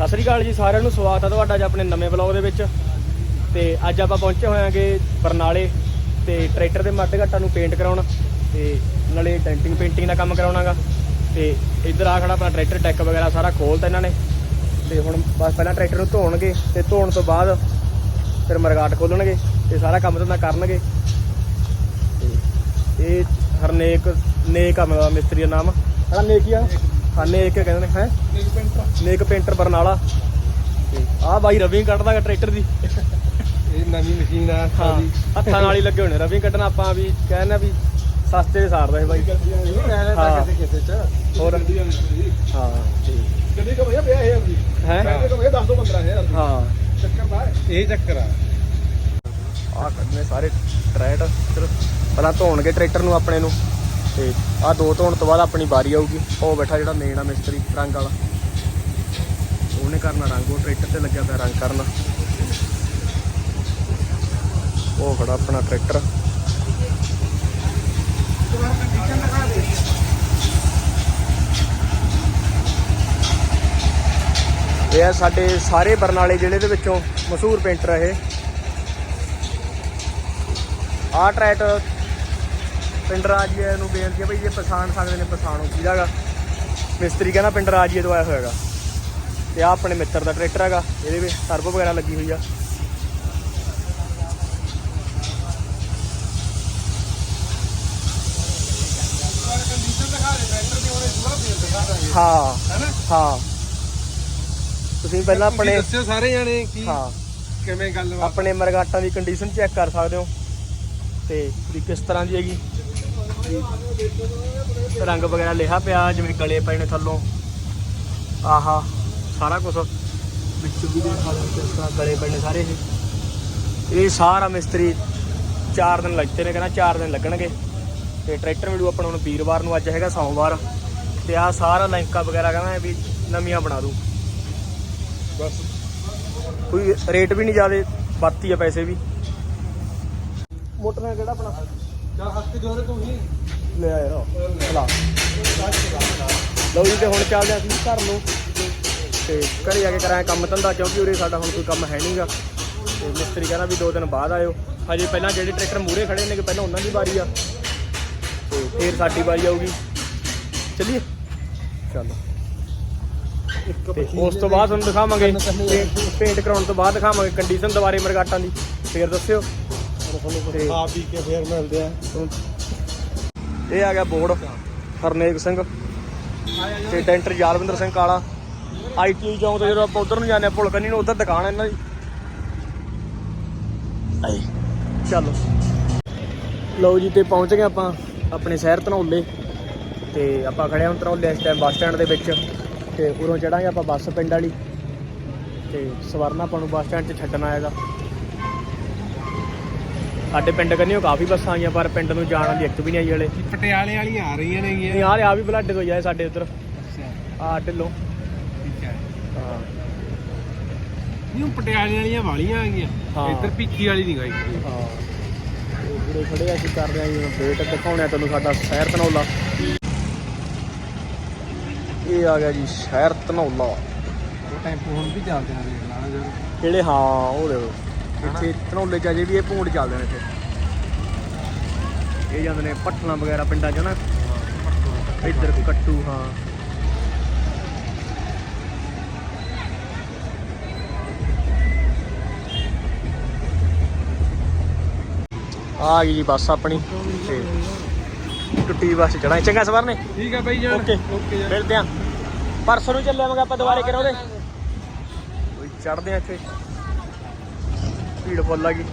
ਸਤਿ ਸ੍ਰੀ ਅਕਾਲ ਜੀ ਸਾਰਿਆਂ ਨੂੰ, ਸਵਾਗਤ ਹੈ ਤੁਹਾਡਾ ਅੱਜ ਆਪਣੇ ਨਵੇਂ ਬਲੌਗ ਦੇ ਵਿੱਚ। ਤੇ ਅੱਜ ਆਪਾਂ ਪਹੁੰਚੇ ਹੋਇਆਂਗੇ ਬਰਨਾਲੇ ਤੇ ਟਰੈਕਟਰ ਦੇ ਮੱਡ ਘੱਟਾਂ ਨੂੰ ਪੇਂਟ ਕਰਾਉਣ ਤੇ ਨਾਲੇ ਡੈਂਟਿੰਗ ਪੇਂਟਿੰਗ ਦਾ ਕੰਮ ਕਰਾਉਣਾਗਾ। ਤੇ ਇੱਧਰ ਆ ਖੜਾ ਆਪਣਾ ਟਰੈਕਟਰ ਟੈਕ ਵਗੈਰਾ ਸਾਰਾ ਖੋਲਤਾ ਇਹਨਾਂ ਨੇ। ਤੇ ਹੁਣ ਬਸ ਪਹਿਲਾਂ ਟਰੈਕਟਰ ਨੂੰ ਧੋਣਗੇ ਤੇ ਧੋਣ ਤੋਂ ਬਾਅਦ ਫਿਰ ਮਰਗਾਟ ਖੋਲਣਗੇ ਤੇ ਸਾਰਾ ਕੰਮ ਤਾਂ ਕਰਨਗੇ। ਤੇ ਇਹ ਹਰਨੇਕ, ਨੇਕ ਆ ਮੇਰਾ ਮਿਸਤਰੀ ਦਾ ਨਾਮ। ਹਣਾ ਨੇਕ ਹੀ ਆ। ਹਾਂ ਨੇਕ ਕਹਿੰਦੇ ਨੇ ਹੈ? ਨੇਕ ਪੇਂਟਰ ਬਰਨਾਲਾ। ਆਹ ਬਾਈ ਰਵਿੰਗ ਕੱਢਦਾ ਗਾ ਟਰੈਕਟਰ ਦੀ। ਇਹ ਨਵੀਂ ਮਸ਼ੀਨ ਆ ਹਾਂ ਹੱਥਾਂ ਨਾਲ ਹੀ ਲੱਗੇ ਹੋਣੇ ਰਵਿੰਗ ਕੱਢਣਾ ਆਪਾਂ ਵੀ ਕਹਿੰਦੇ ਆ ਵੀ ਸਸਤੇ ਸਾਰਦਾ ਇਹ ਬਾਈ। ਹਾਂ। ਕਿਸੇ ਚ ਹੋਰ? ਹਾਂ ਤੇ ਕਦੀ ਕੋ ਭਈਆ ਪਿਆ ਇਹ ਹੈ? ਕਹਿੰਦੇ ਕੋ ਭਈਆ 10 ਤੋਂ 15 ਹੈ ਹਾਂ। ਚੱਕਰ ਦਾ ਇਹ ਚੱਕਰ ਆ। ਆਹ ਕੱਢਨੇ ਸਾਰੇ ਟਰੈਟ ਚਲੋ ਪਹਿਲਾਂ ਧੋਣਗੇ ਟਰੈਕਟਰ ਨੂੰ ਆਪਣੇ ਨੂੰ। ਤੇ ਆਹ ਦੋ ਧੋਣ ਤੋਂ ਬਾਅਦ ਆਪਣੀ ਵਾਰੀ ਆਊਗੀ। ਉਹ ਬੈਠਾ ਜਿਹੜਾ ਮੇਨ ਆ ਮਿਸਤਰੀ, ਰੰਗ ਵਾਲਾ। ਉਹਨੇ ਕਰਨਾ ਰੰਗ, ਉਹ ਟਰੈਕਟਰ ਤੇ ਲੱਗਿਆ ਪਿਆ ਰੰਗ ਕਰਨਾ। ਉਹ ਖੜਾ ਆਪਣਾ ਟਰੈਕਟਰ ਇਹ ਆ ਸਾਡੇ ਸਾਰੇ ਬਰਨਾਲੇ ਜ਼ਿਲ੍ਹੇ ਦੇ ਵਿੱਚੋਂ ਮਸ਼ਹੂਰ ਪੇਂਟਰ ਇਹ। ਆਹ ਟਰੈਕਟਰ ਪਿੰਡ ਰਾਜੀਏ ਨੂੰ ਬੇਨਤੀ ਹੈ ਬਈ ਜੇ ਪਛਾਣ ਸਕਦੇ ਨੇ ਪਛਾਣੋ ਕਿਹਦਾਗਾ ਮਿਸਤਰੀ ਕਹਿੰਦਾ ਪਿੰਡ ਰਾਜੀਏ ਤੋਂ ਆਇਆ ਹੋਇਆਗਾ ਤੇ ਆ ਆਪਣੇ ਮਿੱਤਰ ਦਾ ਟਰੈਕਟਰ ਹੈਗਾ ਇਹਦੇ ਵਿੱਚ ਟਰਬੋ ਵਗੈਰਾ ਲੱਗੀ ਹੋਈ ਆ। ਹਾਂ ਹਾਂ। ਤੁਸੀਂ ਪਹਿਲਾਂ ਆਪਣੇ ਦੱਸਿਓ ਸਾਰੇ ਜਾਣੇ ਕੀ ਹਾਂ। ਕਿਵੇਂ ਗੱਲ ਆਪਣੇ ਮਰਗਾਟਾਂ ਦੀ ਕੰਡੀਸ਼ਨ ਚੈੱਕ ਕਰ ਸਕਦੇ ਹੋ। ਤੇ ਵੀ ਕਿਸ ਤਰ੍ਹਾਂ ਦੀ ਹੈਗੀ। ਰੰਗ ਵਗੈਰਾ ਲਿਖਾ ਪਿਆ, ਜਿਵੇਂ ਗਲੇ ਪਏ ਨੇ ਥੱਲੋਂ। ਆਹਾ, ਸਾਰਾ ਕੁਝ ਵਿੱਚ ਵੀ ਦੇਖ ਸਕਦੇ ਗਲੇ ਪਏ ਨੇ ਸਾਰੇ ਇਹ। ਇਹ ਸਾਰਾ ਮਿਸਤਰੀ 4 ਦਿਨ ਲੱਗਦੇ ਨੇ, ਕਹਿੰਦਾ 4 ਦਿਨ ਲੱਗਣਗੇ। ਤੇ ਟਰੈਕਟਰ ਮਿਲੂ ਆਪਣਾ ਹੁਣ ਵੀਰਵਾਰ ਨੂੰ, ਅੱਜ ਹੈਗਾ ਸੋਮਵਾਰ। ਤੇ ਆ ਸਾਰਾ ਲੈਂਕਾ ਵਗੈਰਾ ਕਹਿੰਦਾ ਵੀ ਨਵੀਆਂ ਬਣਾ ਦੂੰ ਬਸ। ਕੋਈ ਰੇਟ ਵੀ ਨਹੀਂ ਜ਼ਿਆਦੇ, ਬਾਤੀ ਆ ਪੈਸੇ ਵੀ। ਮੋਟਰ ਕਿਹੜਾ ਆਪਣਾ? ਚੱਲ ਹੱਥ ਜੋਰੇ ਤੂੰ ਹੀ ਲੈ ਆਇਆ ਚਲਾ। ਲਓ ਜੀ ਤੇ ਹੁਣ ਚੱਲਦੇ ਅਸੀਂ ਘਰ ਨੂੰ। ਤੇ ਘਰੇ ਜਾ ਕੇ ਕਰਾਂਗੇ ਕੰਮ ਧੰਦਾ ਕਿਉਂਕਿ ਉਰੇ ਸਾਡਾ ਹੁਣ ਕੋਈ ਕੰਮ ਹੈ ਨਹੀਂਗਾ ਤੇ ਮਿਸਤਰੀ ਕਹਿੰਦਾ ਵੀ ਦੋ ਦਿਨ ਬਾਅਦ ਆਇਓ। ਹਜੇ ਪਹਿਲਾਂ ਜਿਹੜੇ ਟਰੈਕਟਰ ਮੂਰੇ ਖੜੇ ਨੇ ਕਿ ਪਹਿਲਾਂ ਉਹਨਾਂ ਦੀ ਵਾਰੀ ਆ। ਤੇ ਫਿਰ ਸਾਡੀ ਵਾਰੀ ਆਊਗੀ। ਚੱਲੀਏ? ਚਲੋ। ਉਸ ਤੋਂ ਬਾਅਦ ਤੁਹਾਨੂੰ ਦਿਖਾਵਾਂਗੇ। ਪੇਂਟ- ਪੇਂਟ ਕਰਾਉਣ ਤੋਂ ਬਾਅਦ ਦਿਖਾਵਾਂਗੇ ਕੰਡੀਸ਼ਨ ਦੁਬਾਰੇ ਮਰਗਾਟਾਂ ਦੀ। ਫੇਰ ਦੱਸਿਓ। ਤੇ ਖਾ ਪੀ ਕੇ ਫੇਰ ਮਿਲਦੇ ਆ ਇਹ ਆ ਗਿਆ ਬੋਰਡ, ਹਰਨੇਕ ਸਿੰਘ ਤੇ ਡੈਂਟਰ ਯਾਦਵਿੰਦਰ ਸਿੰਘ ਕਾਲਾ। ਆਈਟੀ ਚੌਂਕ ਤੋਂ ਜਦੋਂ ਆਪਾਂ ਉਧਰ ਨੂੰ ਜਾਂਦੇ ਆ ਪੁਲ ਕੰਨੀ ਨੂੰ ਉਧਰ ਦੁਕਾਨ ਹੈ ਇਹਨਾਂ ਦੀ। ਆਏ ਚਲੋ। ਲਓ ਜੀ, ਤੇ ਪਹੁੰਚ ਗਏ ਆਪਾਂ ਆਪਣੇ ਸ਼ਹਿਰ ਧਨੌਲੇ ਤੇ ਆਪਾਂ ਖੜੇ ਹਾਂ ਧਨੌਲੇ ਇਸ ਟਾਈਮ ਬੱਸ ਸਟੈਂਡ ਦੇ ਵਿੱਚ ਤੇ ਉਰੋਂ ਚੜਾਂਗੇ ਆਪਾਂ ਬੱਸ ਪਿੰਡ ਵਾਲੀ ਤੇ ਸਵਰਨਾ ਆਪਾਂ ਨੂੰ ਬੱਸ ਸਟੈਂਡ 'ਚ ਛੱਡਣਾ ਆਏਗਾ ਸਾਡੇ ਪਿੰਡ ਕੰਨੀਓ ਕਾਫੀ ਬੱਸਾਂ ਆਈਆਂ ਪਰ ਪਿੰਡ ਨੂੰ ਜਾਣ ਵਾਲੀ ਇੱਕ ਵੀ ਨਹੀਂ ਆਈ ਹਲੇ। ਪਟਿਆਲੇ ਵਾਲੀਆਂ ਆ ਰਹੀਆਂ ਨੇ ਨਹੀਂ ਆ ਆ ਵੀ ਬਲਾਡੇ ਤੋਂ ਜਾਏ ਸਾਡੇ ਉਧਰ ਆ ਢਿੱਲੋਂ। ਠੀਕ ਹੈ। ਹਾਂ। ਨਹੀਂ ਉਹ ਪਟਿਆਲੇ ਵਾਲੀਆਂ ਵਾਲੀਆਂ ਆ ਗਈਆਂ ਹਾਂ। ਇੱਧਰ ਭਿੱਖੀ ਵਾਲੀ ਨਹੀਂ ਗਈ ਹਾਂ। ਉਹ ਪੂਰੇ ਖੜੇ ਆ ਅਸੀਂ ਕਰਦੇ ਆਂ ਜੀ ਵੇਟ ਦਿਖਾਉਣਾ ਤੁਹਾਨੂੰ ਸਾਡਾ ਸ਼ਹਿਰ ਧਨੌਲਾ। ਇਹ ਆ ਗਿਆ ਜੀ ਸ਼ਹਿਰ ਧਨੌਲਾ। ਉਹ ਟੈਂਪੂ ਹੁਣ ਵੀ ਚੱਲਦੇ ਨੇ ਦੇਖ ਲਾ ਜਰ ਜਿਹੜੇ ਹਾਂ ਉਹ ਦੇਖੋ ਇੱਥੇ ਧਨੌਲੇ ਚ ਅਜੇ ਵੀ ਇਹ ਭੂੰਡ ਚੱਲਦੇ ਨੇ ਇੱਥੇ। ਇਹ ਜਾਂਦੇ ਨੇ ਪੱਠਣਾ ਵਗੈਰਾ ਪਿੰਡਾਂ 'ਚ ਨਾ। ਇੱਧਰ ਕੱਟੂ ਹਾਂ। ਆ ਗਈ ਜੀ ਬੱਸ ਆਪਣੀ ਤੇ ਟੁੱਟੀ ਬੱਸ ਚੜਾਈ ਚੰਗਾ ਸਵਾਰ ਨੇ? ਠੀਕ ਹੈ ਬਾਈ ਜਾਨ ਓਕੇ ਮਿਲਦੇ ਆਂ। ਪਰਸੋਂ ਨੂੰ ਚੱਲਿਆਵਾਂਗੇ ਆਪਾਂ ਦੁਬਾਰੇ ਕਿਰੋ ਦੇ ਕੋਈ ਚੜਦੇ ਆ ਇੱਥੇ। ਭੀੜ ਫੁੱਲ ਆ ਗਈ।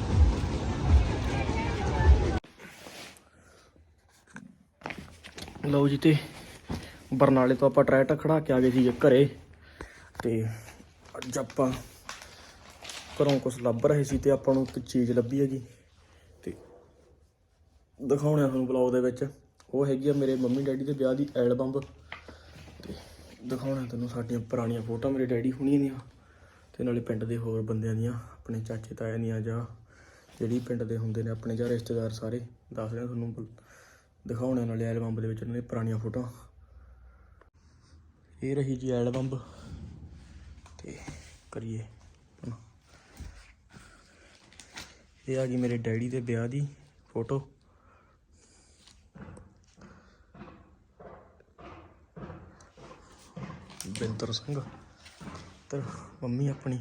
ਲਓ ਜੀ ਤੇ ਬਰਨਾਲੇ ਤੋਂ ਆਪਾਂ ਟਰੈਕਟਰ ਖੜਾ ਕੇ ਆ ਗਏ ਸੀ ਘਰੇ ਤੇ ਅੱਜ ਆਪਾਂ ਘਰੋਂ ਕੁਝ ਲੱਭ ਰਹੇ ਸੀ ਤੇ ਆਪਾਂ ਨੂੰ ਇੱਕ ਚੀਜ਼ ਲੱਭੀ ਹੈਗੀ ਤੇ ਦਿਖਾਉਣੇ ਆ ਤੁਹਾਨੂੰ ਬਲੌਗ ਦੇ ਵਿੱਚ। ਉਹ ਹੈਗੀ ਆ ਮੇਰੇ ਮੰਮੀ ਡੈਡੀ ਦੇ ਵਿਆਹ ਦੀ ਐਲਬਮ ਤੇ ਦਿਖਾਉਣਾ ਤੁਹਾਨੂੰ ਸਾਡੀਆਂ ਪੁਰਾਣੀਆਂ ਫੋਟੋਆਂ। ਮੇਰੇ ਡੈਡੀ ਹੁਣੀਆਂ ਦੀਆਂ ਤੇ ਨਾਲੇ ਪਿੰਡ ਦੇ ਹੋਰ ਬੰਦਿਆਂ ਦੀਆਂ, ਆਪਣੇ ਚਾਚੇ ਤਾਇਆਂ ਦੀਆਂ ਜਾਂ ਜਿਹੜੀ ਪਿੰਡ ਦੇ ਹੁੰਦੇ ਨੇ, ਆਪਣੇ ਜਾਂ ਰਿਸ਼ਤੇਦਾਰ ਸਾਰੇ, ਦੱਸ ਰਹੇ ਤੁਹਾਨੂੰ ਦਿਖਾਉਣੇ ਨਾਲੇ ਐਲਬਮ ਦੇ ਵਿੱਚ ਉਹਨਾਂ ਦੀਆਂ ਪੁਰਾਣੀਆਂ ਫੋਟੋਆਂ। ਇਹ ਰਹੀ ਜੀ ਐਲਬਮ ਤੇ ਕਰੀਏ ਇਹ ਆ ਗਈ ਮੇਰੇ ਡੈਡੀ ਦੇ ਵਿਆਹ ਦੀ ਫੋਟੋ। ਬਿੰਦਰ ਸਿੰਘ। ਤੇ ਮੰਮੀ ਆਪਣੀ।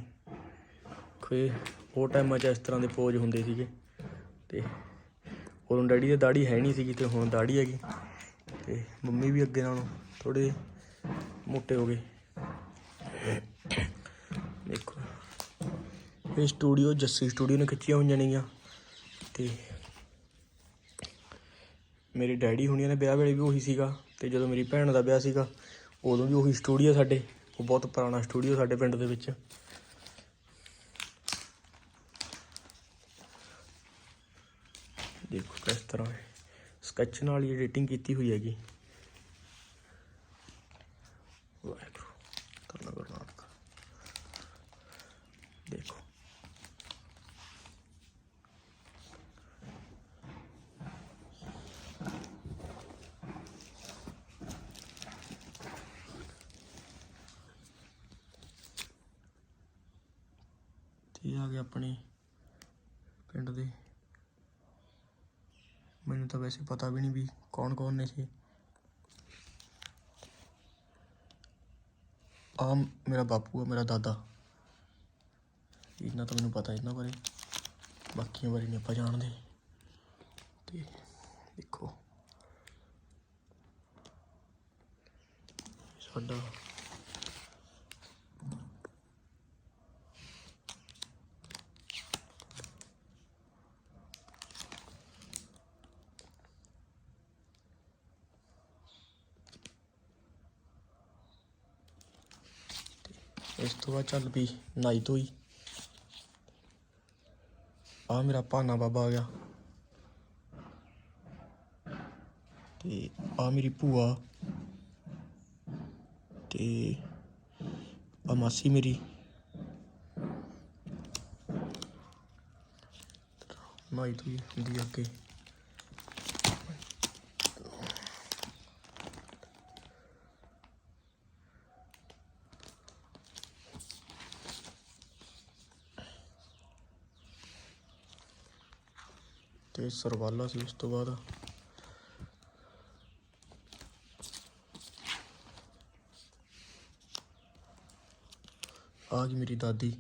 ਖੇ ਉਹ ਟਾਈਮਾਂ 'ਚ ਇਸ ਤਰ੍ਹਾਂ ਦੇ ਪੋਜ ਹੁੰਦੇ ਸੀਗੇ। ਤੇ ਉਦੋਂ ਡੈਡੀ ਦੀ ਦਾੜੀ ਹੈ ਨਹੀਂ ਸੀਗੀ ਤੇ ਹੁਣ ਦਾੜੀ ਹੈਗੀ। ਤੇ ਮੰਮੀ ਵੀ ਅੱਗੇ ਨਾਲੋਂ ਥੋੜੇ ਮੋਟੇ ਹੋ ਗਏ। ਦੇਖੋ, ਇਹ ਸਟੂਡੀਓ ਜੱਸੀ ਸਟੂਡੀਓ ਨੇ ਖਿੱਚੀਆਂ ਹੋਈਆਂ ਨੇਗੀਆਂ। ਤੇ ਮੇਰੇ ਡੈਡੀ ਹੁਣੀਆਂ ਨੇ ਵਿਆਹ ਵੇਲੇ ਵੀ ਉਹੀ ਸੀਗਾ ਤੇ ਜਦੋਂ ਮੇਰੀ ਭੈਣ ਦਾ ਵਿਆਹ ਸੀਗਾ, ਉਦੋਂ ਵੀ ਉਹੀ ਸਟੂਡੀਓ ਸਾਡੇ। ਉਹ ਬਹੁਤ ਪੁਰਾਣਾ ਸਟੂਡੀਓ ਸਾਡੇ ਪਿੰਡ ਦੇ ਵਿੱਚ। ਦੇਖੋ ਕਿਸ ਤਰ੍ਹਾਂ ਸਕੈਚ ਨਾਲ ਹੀ ਐਡੀਟਿੰਗ ਕੀਤੀ ਹੋਈ ਹੈਗੀ। ਵਾਹਿਗੁਰੂ, ਧੰਨ ਗੁਰੂ ਦੇਖੋ। ਇਹ ਆ ਗਏ ਆਪਣੇ ਪਿੰਡ ਦੇ। ਮੈਨੂੰ ਤਾਂ ਵੈਸੇ ਪਤਾ ਵੀ ਨਹੀਂ ਵੀ ਕੌਣ ਕੌਣ ਨੇ ਸੀ ਆ ਮੇਰਾ ਬਾਪੂ ਆ, ਮੇਰਾ ਦਾਦਾ। ਇਹਨਾਂ ਤਾਂ ਮੈਨੂੰ ਪਤਾ ਇਹਨਾਂ ਬਾਰੇ। ਬਾਕੀਆਂ ਬਾਰੇ ਨਹੀਂ ਆਪਾਂ ਜਾਣਦੇ। ਤੇ ਦੇਖੋ। ਸਾਡਾ ਇਸ ਤੋਂ ਬਾਅਦ ਚੱਲ ਪਈ ਨਾਈ ਧੋਈ। ਆ ਮੇਰਾ ਭਾਨਾ ਬਾਬਾ ਆ ਗਿਆ। ਤੇ ਆ ਮੇਰੀ ਭੂਆ। ਤੇ ਆ ਮਾਸੀ ਮੇਰੀ। ਨਾਈ ਧੋਈ ਹੁੰਦੀ ਅੱਗੇ। ਤੇ ਸਰਵਾਲਾ ਸੀ ਉਸ ਤੋਂ ਬਾਅਦ। ਆ ਗਈ ਮੇਰੀ ਦਾਦੀ।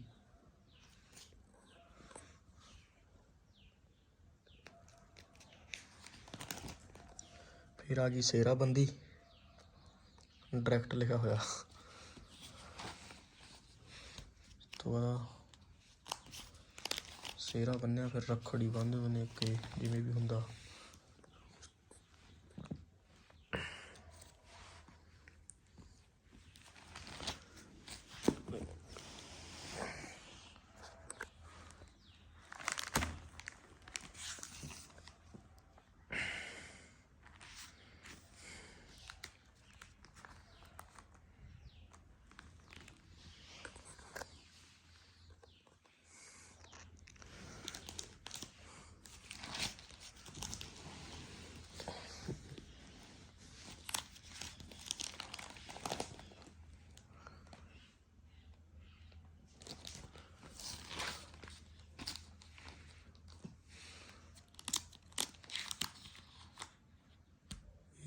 ਫਿਰ ਆ ਗਈ ਸੇਰਾ ਬੰਦੀ ਡਾਇਰੈਕਟ ਲਿਖਿਆ ਹੋਇਆ। ਉਸ ਬੰਨਿਆ ਫਿਰ ਰੱਖੜੀ ਬੰਨ੍ਹਦੇ ਹੁੰਦੇ ਨੇ ਅੱਗੇ ਜਿਵੇਂ ਵੀ ਹੁੰਦਾ।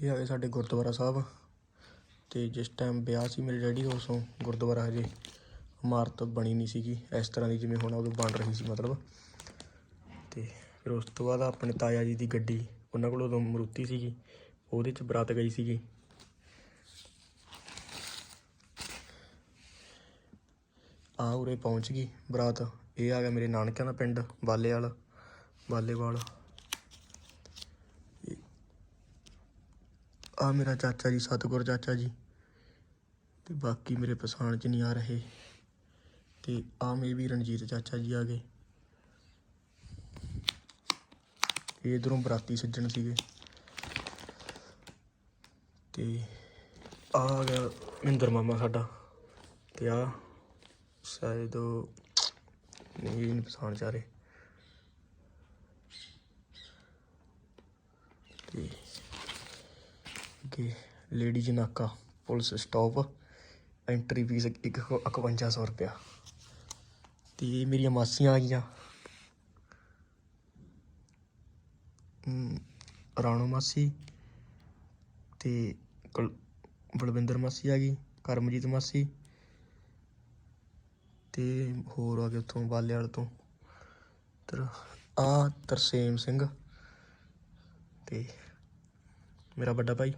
ਇਹ ਆ ਗਏ ਸਾਡੇ ਗੁਰਦੁਆਰਾ ਸਾਹਿਬ ਤੇ ਜਿਸ ਟਾਈਮ ਵਿਆਹ ਸੀ ਮੇਰੇ ਡੈਡੀ ਦਾ ਉਸੋਂ ਗੁਰਦੁਆਰਾ ਹਜੇ ਇਮਾਰਤ ਬਣੀ ਨਹੀਂ ਸੀਗੀ। ਇਸ ਤਰ੍ਹਾਂ ਦੀ ਜਿਵੇਂ ਹੁਣ ਉਦੋਂ ਬਣ ਰਹੀ ਸੀ ਮਤਲਬ। ਤੇ ਫਿਰ ਉਸ ਤੋਂ ਬਾਅਦ ਆਪਣੇ ਤਾਇਆ ਜੀ ਦੀ ਗੱਡੀ, ਉਹਨਾਂ ਕੋਲ ਉਦੋਂ ਮਰੂਤੀ ਸੀਗੀ, ਉਹਦੇ 'ਚ ਬਰਾਤ ਗਈ ਸੀਗੀ। ਆ ਉਰੇ ਪਹੁੰਚ ਗਈ ਬਰਾਤ। ਇਹ ਆ ਗਿਆ ਮੇਰੇ ਨਾਨਕਿਆਂ ਦਾ ਪਿੰਡ, ਬਾਲੇਵਾਲ। ਬਾਲੇਵਾਲ ਆ ਮੇਰਾ ਚਾਚਾ ਜੀ, ਸਤਿਗੁਰ ਚਾਚਾ ਜੀ। ਤੇ ਬਾਕੀ ਮੇਰੇ ਪਛਾਣ ਚ ਨਹੀਂ ਆ ਰਹੇ। ਤੇ ਆ ਮੇ ਵੀ ਰਣਜੀਤ ਚਾਚਾ ਜੀ ਆ ਗਏ। ਇਹ ਇਧਰੋਂ ਬਰਾਤੀ ਸੱਜਣ ਸੀਗੇ। ਤੇ ਆ ਆ ਗਿਆ ਮਹਿੰਦਰ ਮਾਮਾ ਸਾਡਾ। ਤੇ ਆ, ਸ਼ਾਇਦ ਨਹੀਂ, ਇਹ ਨਹੀਂ ਪਛਾਣ ਚ ਆ ਰਹੇ ਤੇ ਕਿ ਲੇਡੀਜ਼ ਨਾਕਾ ਪੁਲਿਸ ਸਟਾਪ ਐਂਟਰੀ ਫੀਸ ਇੱਕ 5100 ਰੁਪਇਆ। ਤੇ ਮੇਰੀਆਂ ਮਾਸੀਆਂ ਆ ਗਈਆਂ। ਰਾਣੋ ਮਾਸੀ ਤੇ ਕੁਲ- ਬਲਵਿੰਦਰ ਮਾਸੀ ਆ ਗਈ, ਕਰਮਜੀਤ ਮਾਸੀ ਤੇ ਹੋਰ ਆ ਗਏ ਉੱਥੋਂ ਬਾਲੇ ਵਾਲ ਤੋਂ। ਤਰ ਆ ਤਰਸੇਮ ਸਿੰਘ ਤੇ ਮੇਰਾ ਵੱਡਾ ਭਾਈ।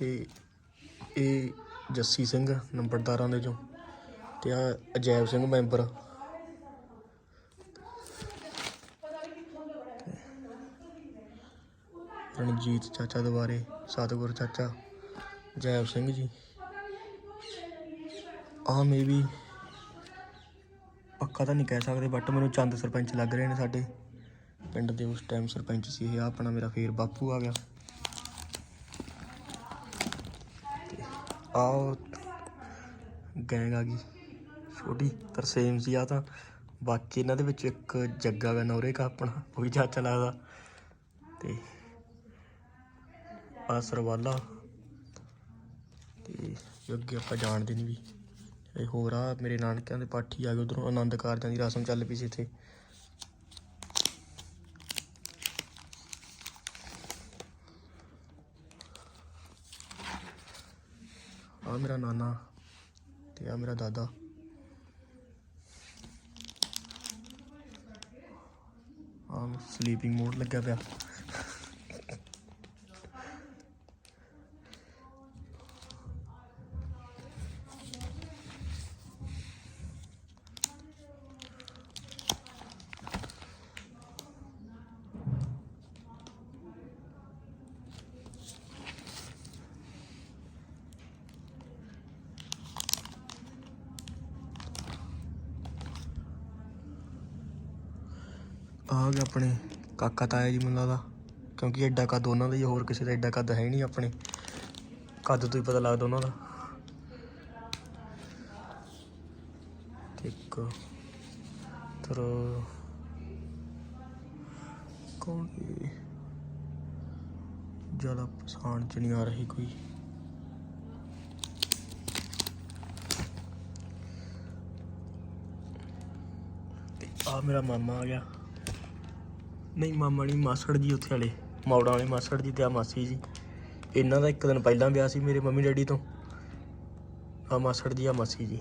ਤੇ ਇਹ ਜੱਸੀ ਸਿੰਘ ਨੰਬਰਦਾਰਾਂ ਦੇ ਚੋਂ ਤੇ ਆ ਅਜੈਬ ਸਿੰਘ ਮੈਂਬਰ ਰਣਜੀਤ ਚਾਚਾ ਦੁਬਾਰੇ ਸਤਿਗੁਰ ਚਾਚਾ ਜੈਬ ਸਿੰਘ ਜੀ। ਆ ਮੇ ਵੀ ਪੱਕਾ ਤਾਂ ਨਹੀਂ ਕਹਿ ਸਕਦੇ ਬਟ ਮੈਨੂੰ ਚੰਦ ਸਰਪੰਚ ਲੱਗ ਰਹੇ ਨੇ ਸਾਡੇ। ਪਿੰਡ ਦੇ ਉਸ ਟਾਈਮ ਸਰਪੰਚ ਸੀ ਇਹ, ਆਹ ਆਪਣਾ ਮੇਰਾ ਫੇਰ ਬਾਪੂ ਆ ਗਿਆ। ਆ ਗੈਂਗ ਆ ਗਈ। ਛੋਟੀ ਤਰਸੇਮ ਸੀ ਆ ਤਾਂ। ਬਾਕੀ ਇਹਨਾਂ ਦੇ ਵਿੱਚ ਇੱਕ ਜੱਗਾ ਗਾ ਨੌਰੇ ਕਾ ਆਪਣਾ, ਉਹ ਵੀ ਚਾਚਾ ਲੱਗਦਾ। ਤੇ ਆ ਸਰਵਾਲਾ। ਤੇ ਅੱਗੇ ਆਪਾਂ ਜਾਣਦੇ ਨਹੀਂ ਵੀ। ਇਹ ਹੋਰ ਆ, ਮੇਰੇ ਨਾਨਕਿਆਂ ਦੇ ਪਾਠੀ ਆ ਗਏ ਉਧਰੋਂ ਆਨੰਦ ਕਾਰਜਾਂ ਦੀ ਰਸਮ ਚੱਲ ਪਈ ਸੀ ਇੱਥੇ। ਆ ਮੇਰਾ ਨਾਨਾ ਤੇ ਆ ਮੇਰਾ ਦਾਦਾ। ਆ ਸਲੀਪਿੰਗ ਮੋਡ ਲੱਗਿਆ ਪਿਆ। ਆ ਗਿਆ ਆਪਣੇ ਕਾਕਾ ਤਾਇਆ ਜੀ ਮੈਨੂੰ ਲੱਗਦਾ ਕਿਉਂਕਿ ਐਡਾ ਕੱਦ ਉਹਨਾਂ ਦਾ ਹੀ ਹੋਰ ਕਿਸੇ ਦਾ ਐਡਾ ਕੱਦ ਹੈ ਨਹੀਂ ਆਪਣੇ। ਕੱਦ ਤੋਂ ਹੀ ਪਤਾ ਲੱਗਦਾ ਉਹਨਾਂ ਦਾ। ਇੱਕ, ਤਰ ਕੌਣ ਇਹ ਜ਼ਿਆਦਾ ਪਛਾਣ ਚ ਨਹੀਂ ਆ ਰਹੀ ਕੋਈ। ਤੇ ਆ ਮੇਰਾ ਮਾਮਾ ਆ ਗਿਆ। ਨਹੀਂ, ਮਾਮਾ ਨਹੀਂ ਮਾਸੜ ਜੀ ਉੱਥੇ ਵਾਲੇ, ਮੌੜਾਂ ਵਾਲੇ ਮਾਸੜ ਜੀ ਤੇ ਆ ਮਾਸੀ ਜੀ। ਇਹਨਾਂ ਦਾ ਇੱਕ ਦਿਨ ਪਹਿਲਾਂ ਵਿਆਹ ਸੀ ਮੇਰੇ ਮੰਮੀ ਡੈਡੀ ਤੋਂ। ਆ ਮਾਸੜ ਜੀ, ਆ ਮਾਸੀ ਜੀ।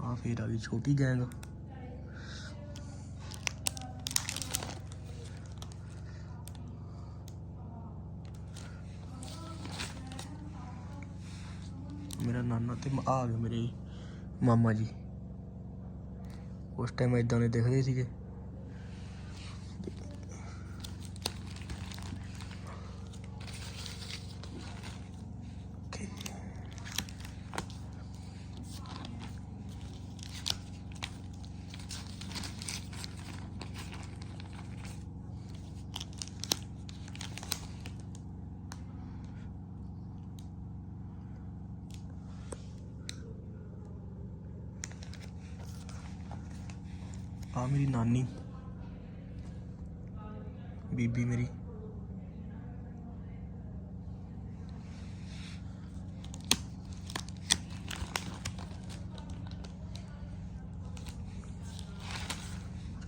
ਆ ਫੇਰ ਆ ਗਈ ਛੋਟੀ ਗੈਂਗ ਮੇਰਾ ਨਾਨਾ ਤੇ ਆ ਗਏ ਮੇਰੇ ਮਾਮਾ ਜੀ। ਉਸ ਟਾਈਮ ਇਦਾਂ ਦੇ ਦਿਖਦੇ ਸੀਗੇ। ਆ ਮੇਰੀ ਨਾਨੀ। ਬੀਬੀ ਮੇਰੀ।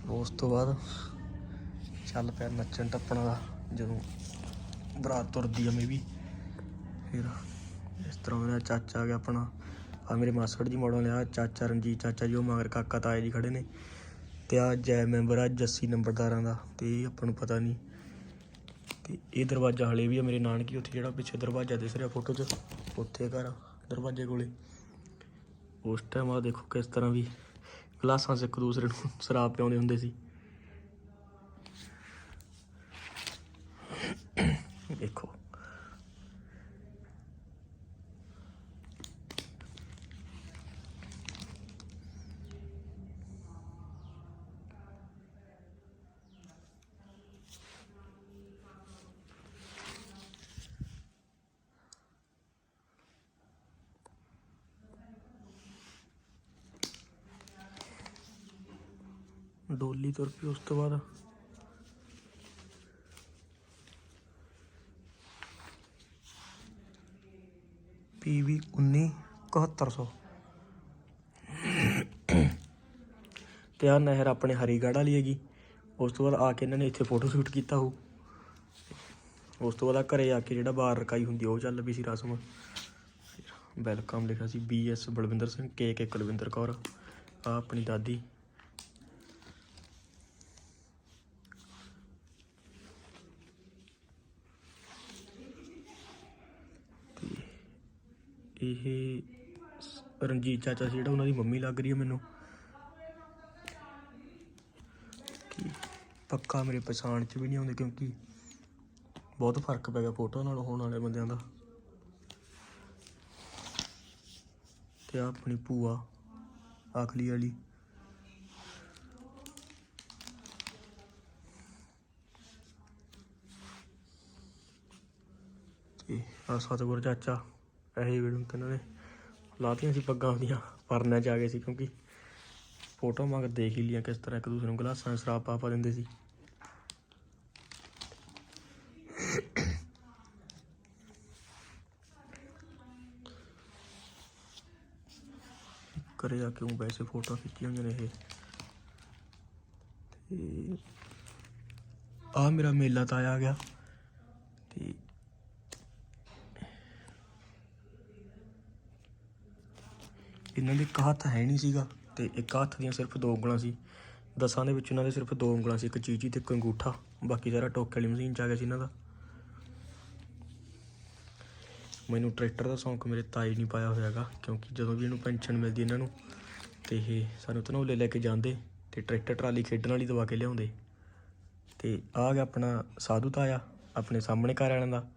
ਉਸ ਤੋਂ ਬਾਅਦ ਚੱਲ ਪਿਆ ਨੱਚਣ ਟੱਪਣ ਦਾ ਜਦੋਂ ਬਰਾਤ ਤੁਰਦੀ ਆ ਮੈਂ ਵੀ ਫਿਰ ਇਸ ਤਰ੍ਹਾਂ ਮੇਰਾ ਚਾਚਾ ਆ ਗਿਆ ਆਪਣਾ। ਆ ਮੇਰੇ ਮਾਸੜ ਜੀ ਮੋੜੋਂ ਲਿਆ, ਚਾਚਾ ਰਣਜੀਤ ਚਾਚਾ ਜੀ, ਉਹ ਮਗਰ ਕਾਕਾ ਤਾਏ ਜੀ ਖੜੇ ਨੇ। ਤੇ ਆ ਜੈ ਮੈਂਬਰ ਆ, ਜੱਸੀ ਨੰਬਰਦਾਰਾਂ ਦਾ, ਤੇ ਇਹ ਆਪਾਂ ਨੂੰ ਪਤਾ ਨਹੀਂ ਤੇ ਇਹ ਦਰਵਾਜ਼ਾ ਹਲੇ ਵੀ ਆ ਮੇਰੇ ਨਾਨਕੀ, ਉੱਥੇ ਜਿਹੜਾ ਪਿੱਛੇ ਦਰਵਾਜ਼ਾ ਦਿਸ ਰਿਹਾ ਫੋਟੋ 'ਚ, ਉੱਥੇ ਘਰ ਦਰਵਾਜ਼ੇ ਕੋਲੇ। ਉਸ ਟਾਈਮ ਆ ਦੇਖੋ ਕਿਸ ਤਰ੍ਹਾਂ ਵੀ ਗਲਾਸਾਂ 'ਚ ਇੱਕ ਦੂਸਰੇ ਨੂੰ ਸ਼ਰਾਬ ਪਿਆਉਂਦੇ ਹੁੰਦੇ ਸੀ। ਦੇਖੋ ਡੋਲੀ ਤੁਰ ਪਈ ਉਸ ਤੋਂ ਬਾਅਦ। ਪੀਵੀ 19 7100 ਤੇ ਆ ਨਹਿਰ ਆਪਣੇ ਹਰੀਗੜ੍ਹ ਵਾਲੀ ਹੈਗੀ। ਉਸ ਤੋਂ ਬਾਅਦ ਆ ਕੇ ਇਹਨਾਂ ਨੇ ਇੱਥੇ ਫੋਟੋ ਸ਼ੂਟ ਕੀਤਾ ਹੋ ਉਸ ਤੋਂ ਬਾਅਦ ਆ ਘਰੇ ਆ ਕੇ ਜਿਹੜਾ ਬਾਹਰ ਰਕਾਈ ਹੁੰਦੀ ਉਹ ਚੱਲ ਪਈ ਸੀ ਰਸਮ। ਵੈਲਕਮ ਲਿਖਿਆ ਸੀ ਬੀ ਐਸ ਬਲਵਿੰਦਰ ਸਿੰਘ ਕੇ ਕੇ ਕੁਲਵਿੰਦਰ ਕੌਰ। ਆ ਆਪਣੀ ਦਾਦੀ ਇਹ ਰਣਜੀਤ ਚਾਚਾ ਸੀ ਜਿਹੜਾ ਉਹਨਾਂ ਦੀ ਮੰਮੀ ਲੱਗ ਰਹੀ ਹੈ ਮੈਨੂੰ। ਕਿ ਪੱਕਾ ਮੇਰੇ ਪਛਾਣ ਚ ਵੀ ਨਹੀਂ ਆਉਂਦੇ ਕਿਉਂਕਿ ਬਹੁਤ ਫ਼ਰਕ ਪੈ ਗਿਆ ਫੋਟੋ ਨਾਲ ਹੋਣ ਵਾਲੇ ਬੰਦਿਆਂ ਦਾ। ਤੇ ਆਹ ਆਪਣੀ ਭੂਆ ਆਖਲੀ ਵਾਲੀ। ਤੇ ਆ ਸਤਿਗੁਰ ਚਾਚਾ। ਪੈਸੇ ਵੀਡੀਓ ਤੇ ਨੇ ਲਾਤੀਆਂ ਸੀ ਪੱਗਾਂ ਉਹਦੀਆਂ, ਪਰਨਿਆਂ ਚ ਆ ਗਏ ਸੀ ਕਿਉਂਕਿ ਫੋਟੋ ਮੰਗ ਦੇਖ ਹੀ ਲੀਆਂ ਕਿਸ ਤਰ੍ਹਾਂ ਇੱਕ ਦੂਸਰੇ ਨੂੰ ਗਲਾਸਾਂ ਸ਼ਰਾਬ ਪਾ ਪਾ ਦਿੰਦੇ ਸੀ। ਕਰੇ ਆ ਕਿਉਂ ਵੈਸੇ ਫੋਟੋ ਖਿੱਚੀਆਂ ਹੋਈਆਂ ਨੇ ਇਹ। ਤੇ ਆ ਮੇਰਾ ਮੇਲਾ ਤਾਂ ਆ ਗਿਆ। ਇਹਨਾਂ ਦੇ ਇੱਕ ਹੱਥ ਹੈ ਨਹੀਂ ਸੀਗਾ ਤੇ ਇੱਕ ਹੱਥ ਦੀਆਂ ਸਿਰਫ ਦੋ ਉਂਗਲਾਂ ਸੀ। ਦਸਾਂ ਦੇ ਵਿੱਚ ਇਹਨਾਂ ਦੇ ਸਿਰਫ ਦੋ ਉਂਗਲਾਂ ਸੀ, ਇੱਕ ਚੀਚੀ ਤੇ ਇੱਕ ਅੰਗੂਠਾ। ਬਾਕੀ ਸਾਰਾ ਟੋਕੇ ਵਾਲੀ ਮਸ਼ੀਨ ਚ ਆ ਗਿਆ ਸੀ ਇਹਨਾਂ ਦਾ। ਮੈਨੂੰ ਟਰੈਕਟਰ ਦਾ ਸ਼ੌਂਕ ਮੇਰੇ ਤਾਈ ਨਹੀਂ ਪਾਇਆ ਹੋਇਆਗਾ ਕਿਉਂਕਿ ਜਦੋਂ ਵੀ ਇਹਨੂੰ ਪੈਨਸ਼ਨ ਮਿਲਦੀ ਇਹਨਾਂ ਨੂੰ, ਤੇ ਇਹ ਸਾਨੂੰ ਧਨੌਲੇ ਲੈ ਕੇ ਜਾਂਦੇ ਤੇ ਟਰੈਕਟਰ ਟਰਾਲੀ ਖੇਡਣ ਵਾਲੀ ਦਵਾ ਕੇ ਲਿਆਉਂਦੇ। ਤੇ ਆ ਗਿਆ ਆਪਣਾ ਸਾਧੂ ਤਾਇਆ, ਆਪਣੇ ਸਾਹਮਣੇ ਘਰ ਵਾਲਿਆਂ ਦਾ।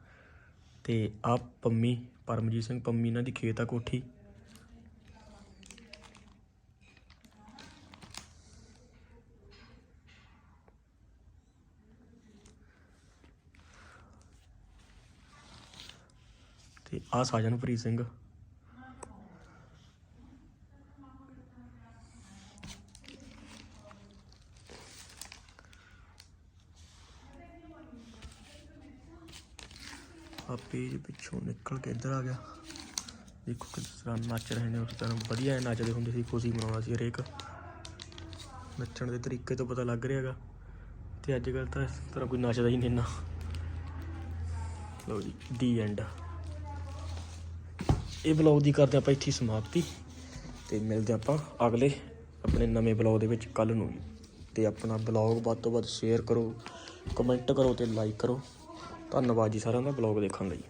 ਤੇ ਆ ਪੰਮੀ, ਪਰਮਜੀਤ ਸਿੰਘ ਪੰਮੀ, ਇਹਨਾਂ ਦੀ ਖੇਤ ਆ ਕੋਠੀ। ਆ ਸਾਜਨਪ੍ਰੀਤ ਸਿੰਘ। ਆ ਪੇਜ ਪਿੱਛੋਂ ਨਿਕਲ ਕੇ ਇੱਧਰ ਆ ਗਿਆ। ਦੇਖੋ ਕਿਸ ਤਰ੍ਹਾਂ ਨੱਚ ਰਹੇ ਨੇ, ਉਸ ਤਰ੍ਹਾਂ ਵਧੀਆ ਨੱਚਦੇ ਹੁੰਦੇ ਸੀ, ਖੁਸ਼ੀ ਮਨਾਉਂਦਾ ਸੀ ਹਰੇਕ। ਨੱਚਣ ਦੇ ਤਰੀਕੇ ਤੋਂ ਪਤਾ ਲੱਗ ਰਿਹਾ ਹੈਗਾ। ਤੇ ਅੱਜ ਕੱਲ ਤਾਂ ਇਸ ਤਰ੍ਹਾਂ ਕੋਈ ਨੱਚਦਾ ਹੀ ਨਹੀਂ ਇੰਨਾ। ਲਓ ਜੀ ਦੀ ਐਂਡ ਇਹ ਬਲੌਗ ਦੀ ਕਰਦੇ ਆਪਾਂ ਇੱਥੇ ਸਮਾਪਤੀ। ਤੇ ਮਿਲਦੇ ਆਪਾਂ ਅਗਲੇ ਆਪਣੇ ਨਵੇਂ ਬਲੌਗ ਦੇ ਵਿੱਚ ਕੱਲ ਨੂੰ। ਤੇ ਆਪਣਾ ਬਲੌਗ ਵੱਧ ਤੋਂ ਵੱਧ ਸ਼ੇਅਰ ਕਰੋ ਕਮੈਂਟ ਕਰੋ ਤੇ ਲਾਈਕ ਕਰੋ। ਧੰਨਵਾਦ ਜੀ ਸਾਰਿਆਂ ਦਾ ਬਲੌਗ ਦੇਖਣ ਲਈ।